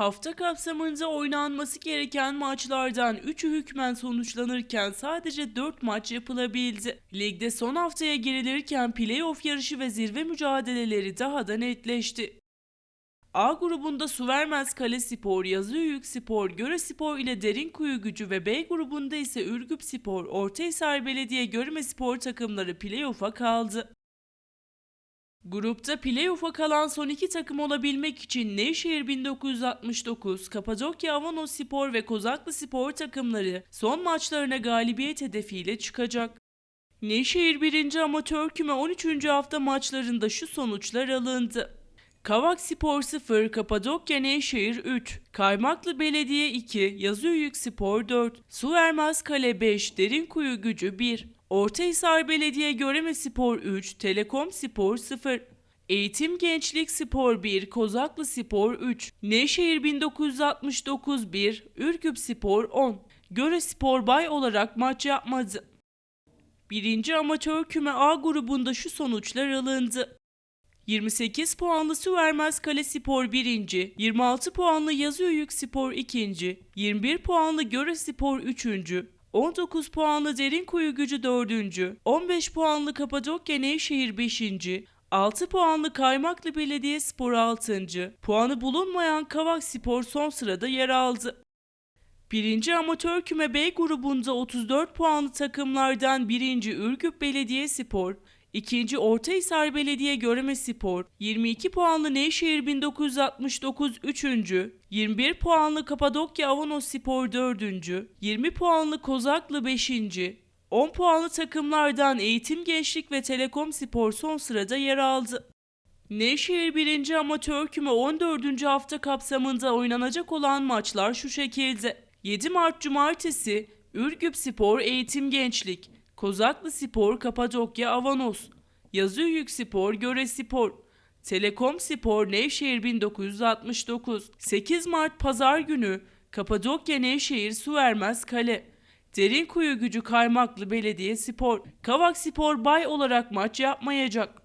Hafta kapsamında oynanması gereken maçlardan 3'ü hükmen sonuçlanırken sadece 4 maç yapılabildi. Ligde son haftaya girilirken playoff yarışı ve zirve mücadeleleri daha da netleşti. A grubunda Suvermez Kale Spor, Yazıyük Spor, Göre Spor ile Derinkuyu Gücü ve B grubunda ise Ürgüp Spor, Ortahisar Belediye Görme Spor takımları playoff'a kaldı. Grupta playoff'a kalan son iki takım olabilmek için Nevşehir 1969, Kapadokya Avanos Spor ve Kozaklı Spor takımları son maçlarına galibiyet hedefiyle çıkacak. Nevşehir 1. Amatör Küme 13. hafta maçlarında şu sonuçlar alındı. Kavak Spor 0, Kapadokya Nevşehir 3, Kaymaklı Belediye 2, Yazıyük Spor 4, Suvermez Kale 5, Derinkuyu Gücü 1, Ortahisar Belediye Göreme Spor 3, Telekom Spor 0, Eğitim Gençlik Spor 1, Kozaklı Spor 3, Nevşehir 1969 1, Ürgüp Spor 10. Göre Spor Bay olarak maç yapmadı. Birinci Amatör Küme A grubunda şu sonuçlar alındı. 28 puanlı Süvermez Kale Spor 1. 26 puanlı Yazıyük Spor 2. 21 puanlı Göre Spor 3. 19 puanlı Derinkuyu Gücü 4. 15 puanlı Kapadokya Nevşehir 5. 6 puanlı Kaymaklı Belediye Spor 6. Puanı bulunmayan Kavak Spor son sırada yer aldı. Birinci Amatör Küme B grubunda 34 puanlı takımlardan birinci Ürgüp Belediye Spor, ikinci Ortahisar Belediye Göreme Spor, 22 puanlı Nevşehir 1969 3. 21 puanlı Kapadokya Avanos Spor 4. 20 puanlı Kozaklı 5. 10 puanlı takımlardan Eğitim Gençlik ve Telekom Spor son sırada yer aldı. Nevşehir 1. Amatör Küme 14. hafta kapsamında oynanacak olan maçlar şu şekilde. 7 Mart Cumartesi Ürgüp Spor Eğitim Gençlik, Kozaklı Spor Kapadokya Avanos, Yazıyük Spor Göre Spor, Telekom Spor Nevşehir 1969, 8 Mart Pazar günü Kapadokya Nevşehir Suvermez Kale, Derinkuyu Gücü Kaymaklı Belediye Spor, Kavak Spor Bay olarak maç yapmayacak.